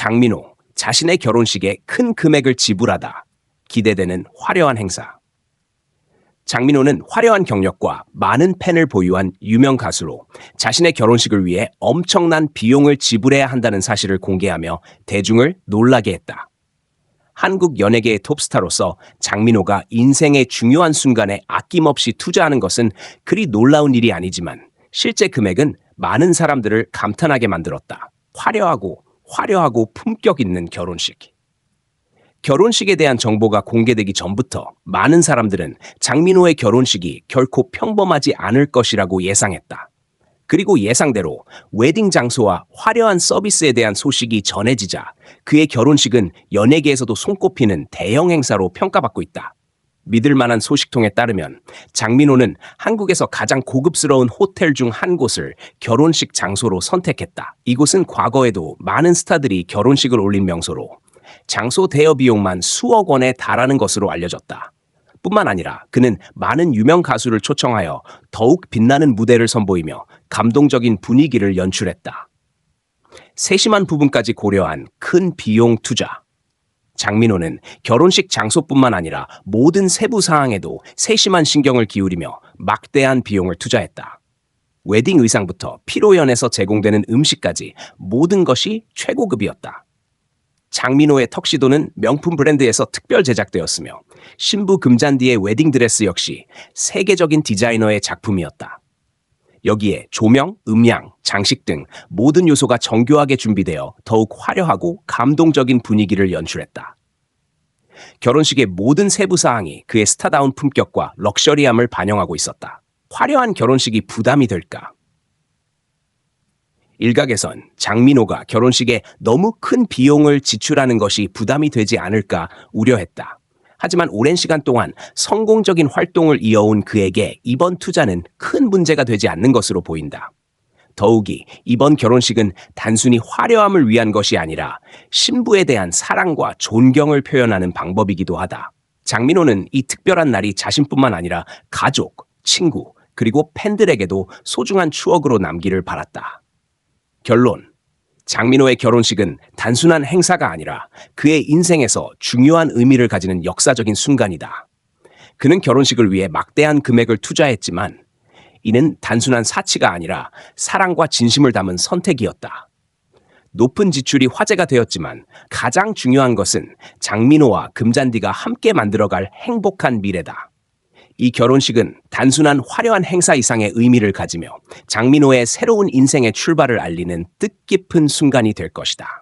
장민호, 자신의 결혼식에 큰 금액을 지불하다. 기대되는 화려한 행사. 장민호는 화려한 경력과 많은 팬을 보유한 유명 가수로 자신의 결혼식을 위해 엄청난 비용을 지불해야 한다는 사실을 공개하며 대중을 놀라게 했다. 한국 연예계의 톱스타로서 장민호가 인생의 중요한 순간에 아낌없이 투자하는 것은 그리 놀라운 일이 아니지만 실제 금액은 많은 사람들을 감탄하게 만들었다. 화려하고 화려하고 품격 있는 결혼식. 결혼식에 대한 정보가 공개되기 전부터 많은 사람들은 장민호의 결혼식이 결코 평범하지 않을 것이라고 예상했다. 그리고 예상대로 웨딩 장소와 화려한 서비스에 대한 소식이 전해지자 그의 결혼식은 연예계에서도 손꼽히는 대형 행사로 평가받고 있다. 믿을 만한 소식통에 따르면 장민호는 한국에서 가장 고급스러운 호텔 중 한 곳을 결혼식 장소로 선택했다. 이곳은 과거에도 많은 스타들이 결혼식을 올린 명소로 장소 대여 비용만 수억 원에 달하는 것으로 알려졌다. 뿐만 아니라 그는 많은 유명 가수를 초청하여 더욱 빛나는 무대를 선보이며 감동적인 분위기를 연출했다. 세심한 부분까지 고려한 큰 비용 투자. 장민호는 결혼식 장소뿐만 아니라 모든 세부 사항에도 세심한 신경을 기울이며 막대한 비용을 투자했다. 웨딩 의상부터 피로연에서 제공되는 음식까지 모든 것이 최고급이었다. 장민호의 턱시도는 명품 브랜드에서 특별 제작되었으며 신부 금잔디의 웨딩 드레스 역시 세계적인 디자이너의 작품이었다. 여기에 조명, 음향, 장식 등 모든 요소가 정교하게 준비되어 더욱 화려하고 감동적인 분위기를 연출했다. 결혼식의 모든 세부 사항이 그의 스타다운 품격과 럭셔리함을 반영하고 있었다. 화려한 결혼식이 부담이 될까? 일각에선 장민호가 결혼식에 너무 큰 비용을 지출하는 것이 부담이 되지 않을까 우려했다. 하지만 오랜 시간 동안 성공적인 활동을 이어온 그에게 이번 투자는 큰 문제가 되지 않는 것으로 보인다. 더욱이 이번 결혼식은 단순히 화려함을 위한 것이 아니라 신부에 대한 사랑과 존경을 표현하는 방법이기도 하다. 장민호는 이 특별한 날이 자신뿐만 아니라 가족, 친구, 그리고 팬들에게도 소중한 추억으로 남기를 바랐다. 결론. 장민호의 결혼식은 단순한 행사가 아니라 그의 인생에서 중요한 의미를 가지는 역사적인 순간이다. 그는 결혼식을 위해 막대한 금액을 투자했지만 이는 단순한 사치가 아니라 사랑과 진심을 담은 선택이었다. 높은 지출이 화제가 되었지만 가장 중요한 것은 장민호와 금잔디가 함께 만들어갈 행복한 미래다. 이 결혼식은 단순한 화려한 행사 이상의 의미를 가지며 장민호의 새로운 인생의 출발을 알리는 뜻깊은 순간이 될 것이다.